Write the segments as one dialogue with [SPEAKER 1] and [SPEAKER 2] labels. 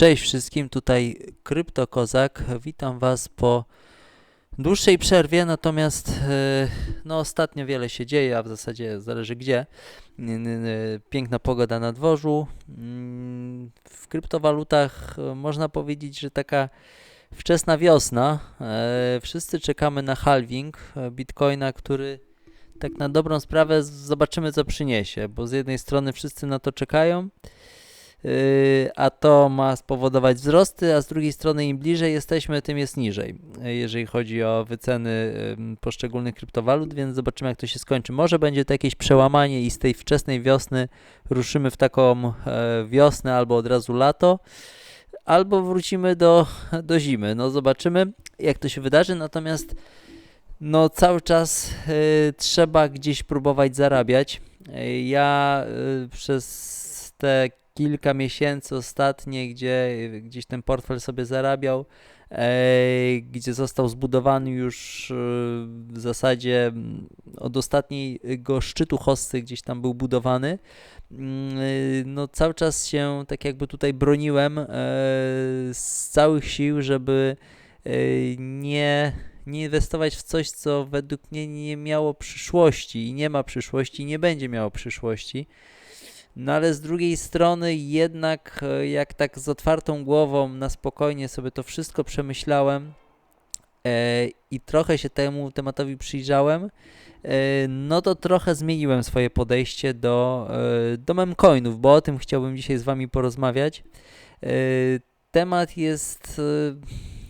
[SPEAKER 1] Cześć wszystkim, tutaj Kryptokozak. Witam Was po dłuższej przerwie, natomiast e, no, ostatnio wiele się dzieje, a w zasadzie zależy gdzie. Piękna pogoda na dworzu. Mm, W kryptowalutach e, można powiedzieć, że taka wczesna wiosna. E, Wszyscy czekamy na halving Bitcoina, który tak na dobrą sprawę zobaczymy co przyniesie, bo z jednej strony wszyscy na to czekają, a to ma spowodować wzrosty, a z drugiej strony im bliżej jesteśmy, tym jest niżej, jeżeli chodzi o wyceny poszczególnych kryptowalut, więc zobaczymy jak to się skończy. Może będzie to jakieś przełamanie i z tej wczesnej wiosny ruszymy w taką e, wiosnę albo od razu lato, albo wrócimy do, do zimy. No zobaczymy jak to się wydarzy, natomiast no cały czas y, trzeba gdzieś próbować zarabiać. Y, Ja y, przez te kilka miesięcy ostatnie, gdzie gdzieś ten portfel sobie zarabiał, e, gdzie został zbudowany już y, w zasadzie mm, od ostatniego szczytu hossy gdzieś tam był budowany. Mm, y, No cały czas się tak jakby tutaj broniłem e, z całych sił, żeby nie nie inwestować w coś, co według mnie nie miało przyszłości i nie ma przyszłości i nie będzie miało przyszłości. No ale z drugiej strony jednak e, jak tak z otwartą głową na spokojnie sobie to wszystko przemyślałem e, i trochę się temu tematowi przyjrzałem, e, no to trochę zmieniłem swoje podejście do, do memcoinów, bo o tym chciałbym dzisiaj z wami porozmawiać. Temat jest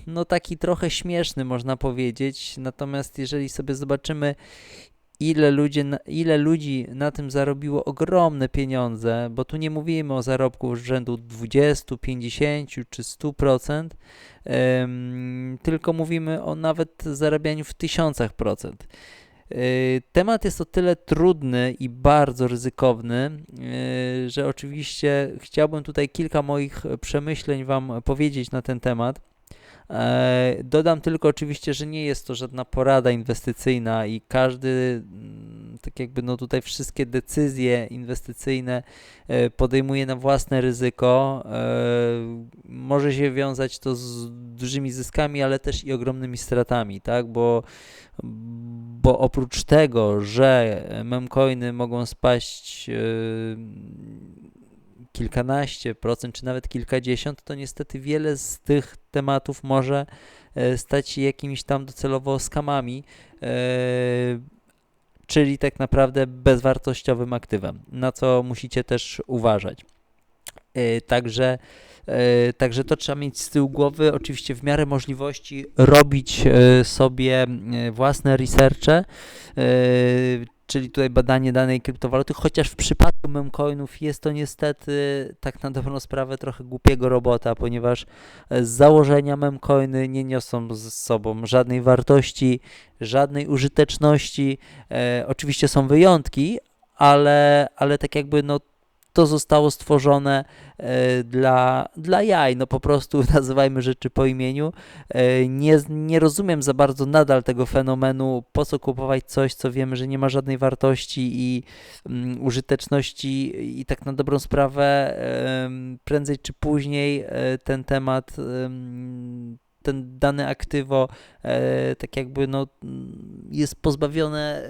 [SPEAKER 1] no taki trochę śmieszny można powiedzieć, natomiast jeżeli sobie zobaczymy ile, ludzie, ile ludzi na tym zarobiło ogromne pieniądze, bo tu nie mówimy o zarobku rzędu 20, 50 czy 100%, em, tylko mówimy o nawet zarabianiu w tysiącach procent. Y, Temat jest o tyle trudny i bardzo ryzykowny, y, że oczywiście chciałbym tutaj kilka moich przemyśleń Wam powiedzieć na ten temat. E, Dodam tylko oczywiście, że nie jest to żadna porada inwestycyjna i każdy, mm, tak jakby no tutaj wszystkie decyzje inwestycyjne e, podejmuje na własne ryzyko. E, Może się wiązać to z dużymi zyskami, ale też i ogromnymi stratami, tak? Bo, bo oprócz tego, że memcoiny mogą spaść kilkanaście procent, czy nawet kilkadziesiąt, to niestety wiele z tych tematów może e, stać się jakimiś tam docelowo skamami, e, czyli tak naprawdę bezwartościowym aktywem, na co musicie też uważać. E, Także, także to trzeba mieć z tyłu głowy, oczywiście w miarę możliwości robić sobie własne researche, czyli tutaj badanie danej kryptowaluty, chociaż w przypadku memcoinów jest to niestety tak na dobrą sprawę trochę głupiego robota, ponieważ e, z założenia memcoiny nie niosą z sobą żadnej wartości, żadnej użyteczności. E, oczywiście są wyjątki, ale, ale tak jakby no to zostało stworzone e, dla, dla jaj, no po prostu nazywajmy rzeczy po imieniu. E, nie, nie rozumiem za bardzo nadal tego fenomenu, po co kupować coś, co wiemy, że nie ma żadnej wartości i mm, użyteczności i tak na dobrą sprawę prędzej czy później e, ten temat, em, ten dane aktywo e, tak jakby no, jest pozbawione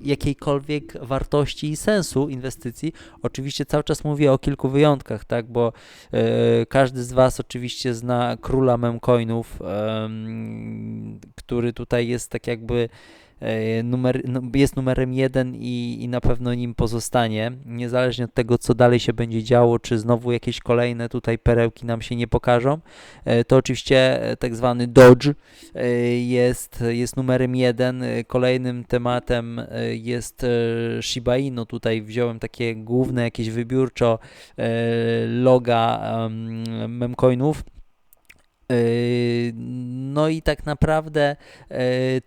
[SPEAKER 1] jakiejkolwiek wartości i sensu inwestycji. Oczywiście cały czas mówię o kilku wyjątkach, tak, bo e, każdy z Was oczywiście zna króla memcoinów, em, który tutaj jest tak jakby e, numer, no, jest numerem jeden i, i na pewno nim pozostanie, niezależnie od tego, co dalej się będzie działo, czy znowu jakieś kolejne tutaj perełki nam się nie pokażą, e, to oczywiście e, tak zwany Dodge e, jest, jest numerem jeden. E, Kolejnym tematem e, jest e, Shiba Inu. Tutaj wziąłem takie główne, jakieś wybiórczo e, loga em, memcoinów. Yy, No i tak naprawdę yy,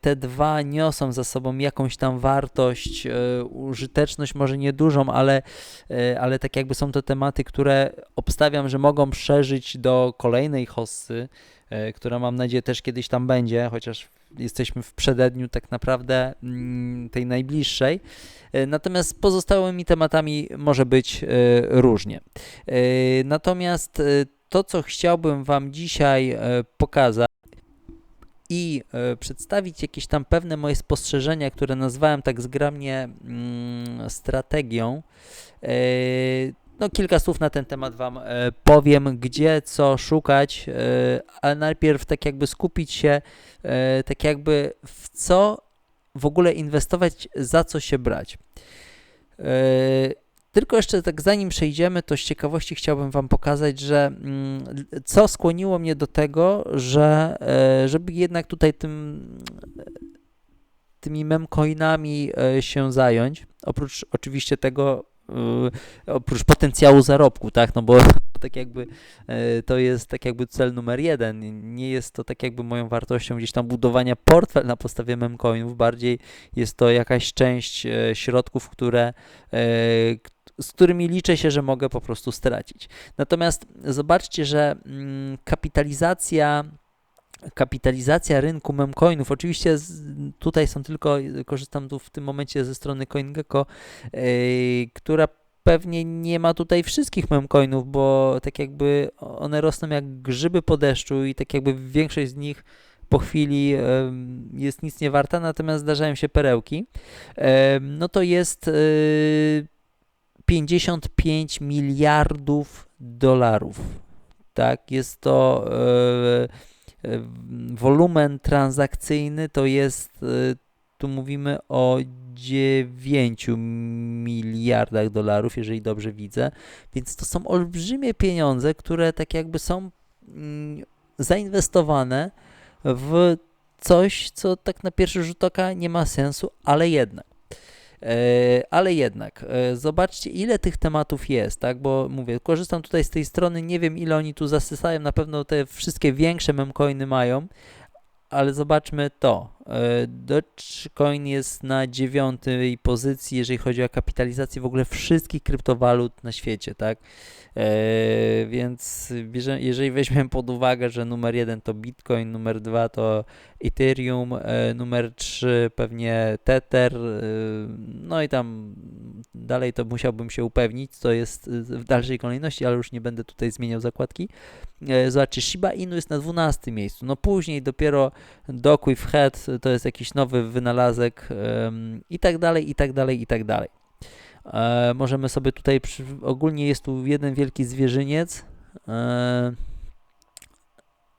[SPEAKER 1] te dwa niosą za sobą jakąś tam wartość, yy, użyteczność może niedużą, ale, ale tak jakby są to tematy, które obstawiam, że mogą przeżyć do kolejnej hossy, która mam nadzieję też kiedyś tam będzie, chociaż jesteśmy w przededniu tak naprawdę mm, tej najbliższej. Natomiast z pozostałymi tematami może być różnie. Natomiast to, co chciałbym Wam dzisiaj e, pokazać i e, przedstawić jakieś tam pewne moje spostrzeżenia, które nazwałem tak zgrabnie mm, strategią. E, no, kilka słów na ten temat Wam powiem, gdzie, co szukać, ale najpierw tak jakby skupić się, tak jakby w co w ogóle inwestować, za co się brać. Tylko jeszcze tak zanim przejdziemy, to z ciekawości chciałbym Wam pokazać, że mm, co skłoniło mnie do tego, że e, żeby jednak tutaj tym tymi memcoinami e, się zająć. Oprócz oczywiście tego, e, oprócz potencjału zarobku, tak, no bo tak jakby to jest tak jakby cel numer jeden. Nie jest to tak jakby moją wartością gdzieś tam budowania portfel na podstawie memcoinów, bardziej jest to jakaś część środków, które, z którymi liczę się, że mogę po prostu stracić. Natomiast zobaczcie, że mm, kapitalizacja kapitalizacja rynku memcoinów, oczywiście z, tutaj są tylko, korzystam tu w tym momencie ze strony CoinGecko, yy, która pewnie nie ma tutaj wszystkich memcoinów, bo tak jakby one rosną jak grzyby po deszczu i tak jakby większość z nich po chwili jest nic nie warta, natomiast zdarzają się perełki, no to jest yy, 55 miliardów dolarów. Tak, jest to e, e, wolumen transakcyjny to jest, e, tu mówimy o 9 miliardach dolarów, jeżeli dobrze widzę, więc to są olbrzymie pieniądze, które tak jakby są mm, zainwestowane w coś, co tak na pierwszy rzut oka nie ma sensu, ale jednak. E, ale jednak, e, zobaczcie, ile tych tematów jest, tak? Bo mówię, korzystam tutaj z tej strony, nie wiem, ile oni tu zasysają, na pewno te wszystkie większe memcoiny mają, ale zobaczmy to. E, Dogecoin jest na dziewiątej pozycji, jeżeli chodzi o kapitalizację w ogóle wszystkich kryptowalut na świecie, tak? E, więc jeżeli weźmiemy pod uwagę, że numer jeden to Bitcoin, numer dwa to Ethereum, e, numer trzy pewnie Tether, e, no i tam dalej to musiałbym się upewnić, co jest w dalszej kolejności, ale już nie będę tutaj zmieniał zakładki. Zobaczcie, Shiba Inu jest na 12 miejscu, no później dopiero Doku w Head to jest jakiś nowy wynalazek i tak dalej, i tak dalej, i tak dalej. E, możemy sobie tutaj, przy, ogólnie jest tu jeden wielki zwierzyniec, e,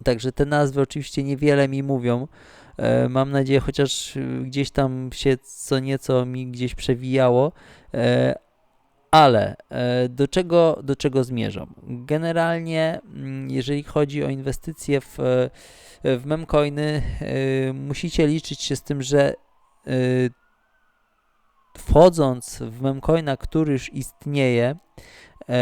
[SPEAKER 1] także te nazwy oczywiście niewiele mi mówią. E, mam nadzieję, chociaż gdzieś tam się co nieco mi gdzieś przewijało, ale e, do czego, do czego zmierzam? Generalnie, mm, jeżeli chodzi o inwestycje w, w memcoiny, e, musicie liczyć się z tym, że wchodząc w memcoina, który już istnieje, e,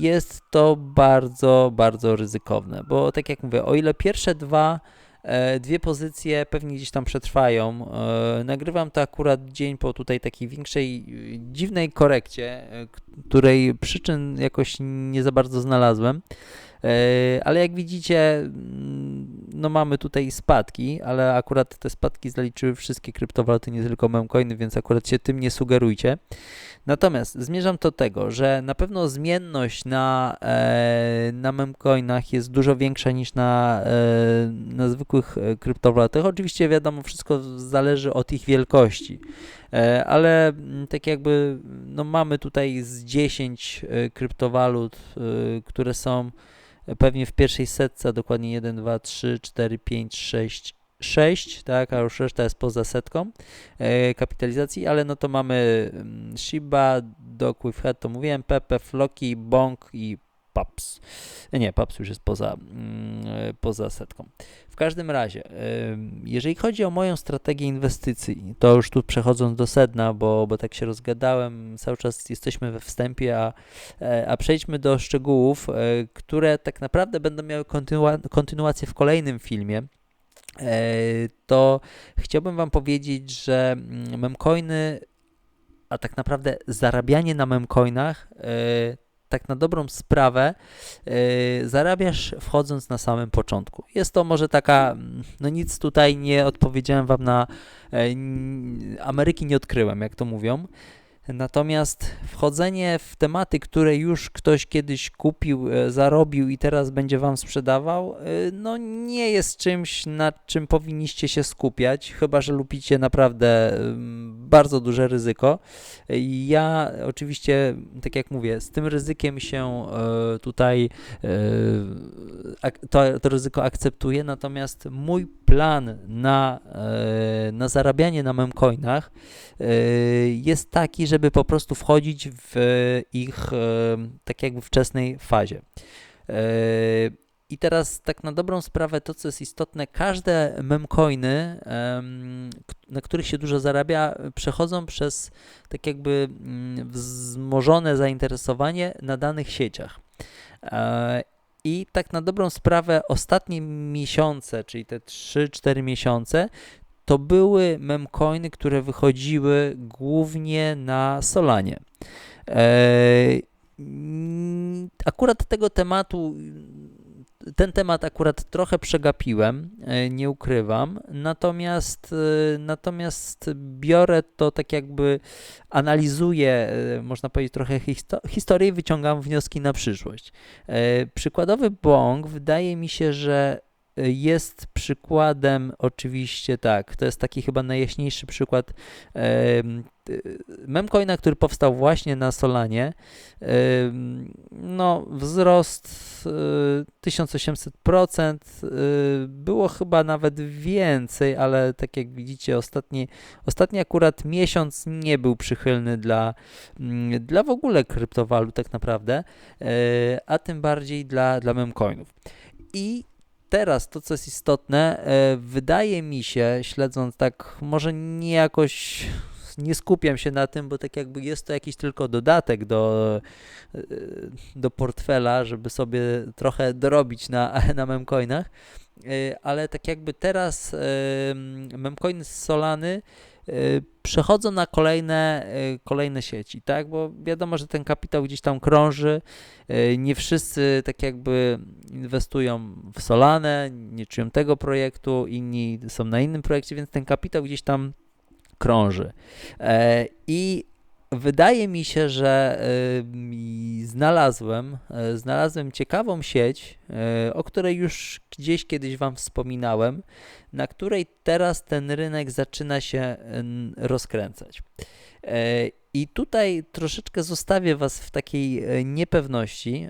[SPEAKER 1] jest to bardzo, bardzo ryzykowne, bo tak jak mówię, o ile pierwsze dwa e, dwie pozycje pewnie gdzieś tam przetrwają. E, nagrywam to akurat dzień po tutaj takiej większej, dziwnej korekcie, której przyczyn jakoś nie za bardzo znalazłem. E, ale jak widzicie, no mamy tutaj spadki, ale akurat te spadki zaliczyły wszystkie kryptowaluty, nie tylko memcoiny, więc akurat się tym nie sugerujcie. Natomiast zmierzam do tego, że na pewno zmienność na, e, na memcoinach jest dużo większa niż na, e, na zwykłych kryptowalutach. Oczywiście wiadomo, wszystko zależy od ich wielkości, ale mm, tak jakby no mamy tutaj z 10 kryptowalut, które są pewnie w pierwszej setce, dokładnie 1, 2, 3, 4, 5, 6, 6, tak, a już reszta jest poza setką e, kapitalizacji, ale no to mamy mm, Shiba, Dog with Head, to mówiłem, Pepe, Floki, Bonk i Paps. E, nie, Paps już jest poza, mm, e, poza setką. W każdym razie, jeżeli chodzi o moją strategię inwestycji, to już tu przechodząc do sedna, bo, bo tak się rozgadałem, cały czas jesteśmy we wstępie, a, e, a przejdźmy do szczegółów, które tak naprawdę będą miały kontynu kontynuację w kolejnym filmie to chciałbym Wam powiedzieć, że mm, memcoiny, a tak naprawdę zarabianie na memcoinach tak na dobrą sprawę yy, zarabiasz wchodząc na samym początku. Jest to może taka, mm, no nic tutaj nie odpowiedziałem Wam na, yy, Ameryki nie odkryłem, jak to mówią. Natomiast wchodzenie w tematy, które już ktoś kiedyś kupił, e, zarobił i teraz będzie Wam sprzedawał, e, no nie jest czymś, nad czym powinniście się skupiać, chyba że lubicie naprawdę bardzo duże ryzyko. Ja oczywiście, tak jak mówię, z tym ryzykiem się e, tutaj to, to ryzyko akceptuję, natomiast mój plan na, na zarabianie na memcoinach jest taki, że żeby po prostu wchodzić w ich e, tak jakby wczesnej fazie. E, I teraz tak na dobrą sprawę to, co jest istotne, każde memcoiny, na których się dużo zarabia, przechodzą przez tak jakby mm, wzmożone zainteresowanie na danych sieciach. E, I tak na dobrą sprawę ostatnie miesiące, czyli te 3-4 miesiące, to były memcoiny, które wychodziły głównie na Solanie. E, akurat tego tematu, ten temat akurat trochę przegapiłem, e, nie ukrywam, natomiast, e, natomiast biorę to tak jakby, analizuję, można powiedzieć, trochę histo historię i wyciągam wnioski na przyszłość. Przykładowy bong wydaje mi się, że jest przykładem, oczywiście tak, to jest taki chyba najjaśniejszy przykład memcoina, który powstał właśnie na Solanie. No, wzrost 1800%, e, było chyba nawet więcej, ale tak jak widzicie, ostatni, ostatni akurat miesiąc nie był przychylny dla, mm, dla w ogóle kryptowalut tak naprawdę, e, a tym bardziej dla, dla memcoinów. I teraz to, co jest istotne, e, wydaje mi się, śledząc tak, może nie jakoś nie skupiam się na tym, bo tak jakby jest to jakiś tylko dodatek do, e, do portfela, żeby sobie trochę dorobić na, na memcoinach, e, ale tak jakby teraz memcoin z Solany przechodzą na kolejne, y, kolejne sieci, tak? Bo wiadomo, że ten kapitał gdzieś tam krąży. Y, nie wszyscy tak jakby inwestują w Solanę, nie czują tego projektu, inni są na innym projekcie, więc ten kapitał gdzieś tam krąży. E, I wydaje mi się, że y, znalazłem, y, znalazłem ciekawą sieć, y, o której już gdzieś kiedyś Wam wspominałem, na której teraz ten rynek zaczyna się rozkręcać. I tutaj troszeczkę zostawię Was w takiej niepewności.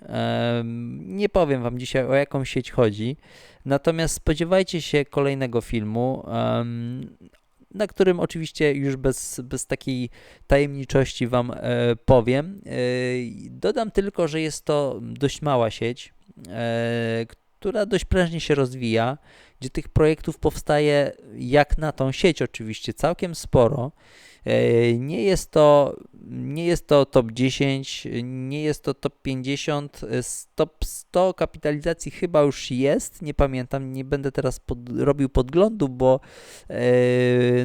[SPEAKER 1] Nie powiem Wam dzisiaj o jaką sieć chodzi, natomiast spodziewajcie się kolejnego filmu na którym oczywiście już bez, bez takiej tajemniczości Wam e, powiem. E, dodam tylko, że jest to dość mała sieć, e, która dość prężnie się rozwija, gdzie tych projektów powstaje jak na tą sieć oczywiście całkiem sporo. Nie jest to, nie jest to top 10, nie jest to top 50, e, top 100 kapitalizacji chyba już jest, nie pamiętam, nie będę teraz pod, robił podglądu, bo,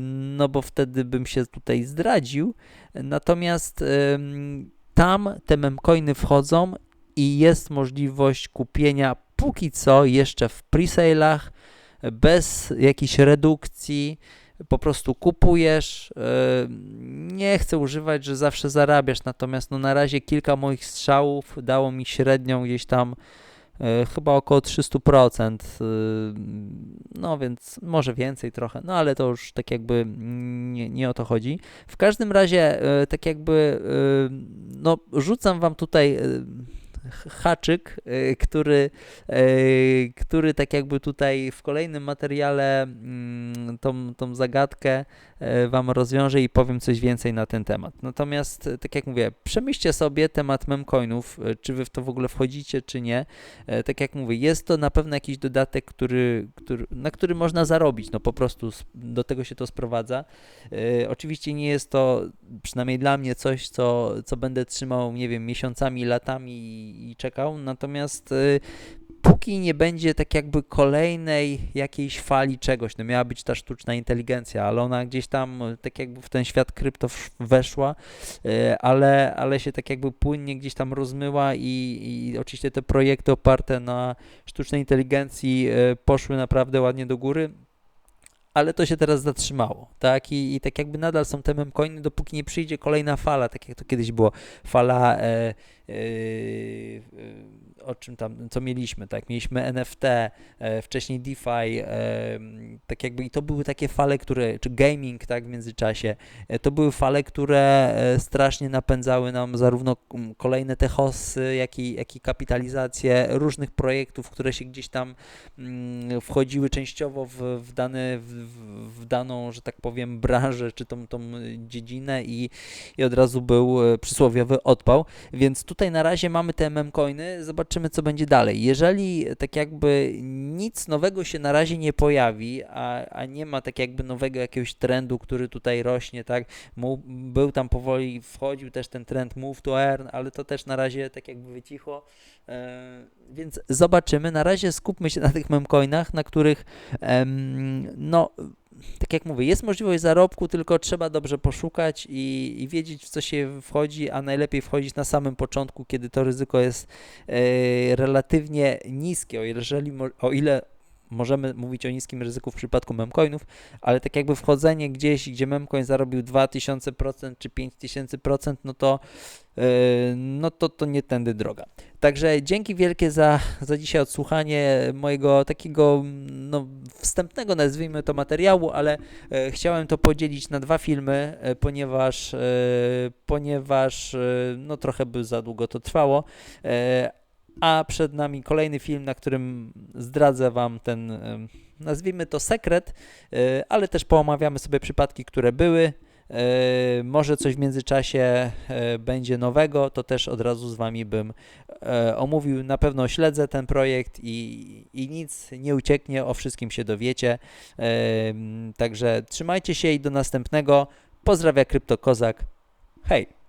[SPEAKER 1] no bo wtedy bym się tutaj zdradził, natomiast tam te memcoiny wchodzą i jest możliwość kupienia póki co jeszcze w presalach, bez jakiejś redukcji, po prostu kupujesz. E, nie chcę używać, że zawsze zarabiasz, natomiast no na razie kilka moich strzałów dało mi średnią gdzieś tam e, chyba około 300%, e, no więc może więcej trochę, no ale to już tak jakby nie, nie o to chodzi. W każdym razie tak jakby no rzucam wam tutaj haczyk, y, który, y, który tak jakby tutaj w kolejnym materiale mm, tą, tą zagadkę y, Wam rozwiążę i powiem coś więcej na ten temat. Natomiast, tak jak mówię, przemyślcie sobie temat memcoinów, czy Wy w to w ogóle wchodzicie, czy nie. Tak jak mówię, jest to na pewno jakiś dodatek, który, który, na który można zarobić, no po prostu do tego się to sprowadza. Oczywiście nie jest to, przynajmniej dla mnie, coś, co, co będę trzymał, nie wiem, miesiącami, latami i, czekał. Natomiast y, póki nie będzie tak jakby kolejnej jakiejś fali czegoś, no miała być ta sztuczna inteligencja, ale ona gdzieś tam y, tak jakby w ten świat krypto weszła, y, ale, ale się tak jakby płynnie gdzieś tam rozmyła i, i oczywiście te projekty oparte na sztucznej inteligencji poszły naprawdę ładnie do góry ale to się teraz zatrzymało, tak? I, i tak jakby nadal są te memcoiny, dopóki nie przyjdzie kolejna fala, tak jak to kiedyś było, fala e, o czym tam, co mieliśmy, tak? Mieliśmy NFT, e, wcześniej DeFi, e, tak jakby i to były takie fale, które, czy gaming, tak, w międzyczasie, e, to były fale, które strasznie napędzały nam zarówno kolejne te hossy, jak i, jak i kapitalizację różnych projektów, które się gdzieś tam mm, wchodziły częściowo w, w, dany, w, w- daną, że tak powiem, branżę, czy tą, tą dziedzinę i, i od razu był przysłowiowy odpał. Więc tutaj na razie mamy te memcoiny, zobaczymy co będzie dalej. Jeżeli tak jakby nic nowego się na razie nie pojawi, a, a nie ma tak jakby nowego jakiegoś trendu, który tutaj rośnie, tak, był tam powoli, wchodził też ten trend move to earn, ale to też na razie tak jakby wycichło, e, więc zobaczymy. Na razie skupmy się na tych memcoinach, na których no tak jak mówię, jest możliwość zarobku, tylko trzeba dobrze poszukać i, i wiedzieć, w co się wchodzi, a najlepiej wchodzić na samym początku, kiedy to ryzyko jest e, relatywnie niskie, o ile, o ile możemy mówić o niskim ryzyku w przypadku memcoinów, ale tak jakby wchodzenie gdzieś, gdzie memcoin zarobił 2000% czy 5000%, no to e, no to, to nie tędy droga. Także dzięki wielkie za, za dzisiaj odsłuchanie mojego takiego no, wstępnego, nazwijmy to materiału, ale e, chciałem to podzielić na dwa filmy, e, ponieważ, ponieważ no, trochę by za długo to trwało. A przed nami kolejny film, na którym zdradzę Wam ten, nazwijmy to sekret, e, ale też poomawiamy sobie przypadki, które były. E, Może coś w międzyczasie e, będzie nowego, to też od razu z Wami bym omówił. Na pewno śledzę ten projekt i, i nic nie ucieknie, o wszystkim się dowiecie. Także trzymajcie się i do następnego. Pozdrawia Kryptokozak. Hej!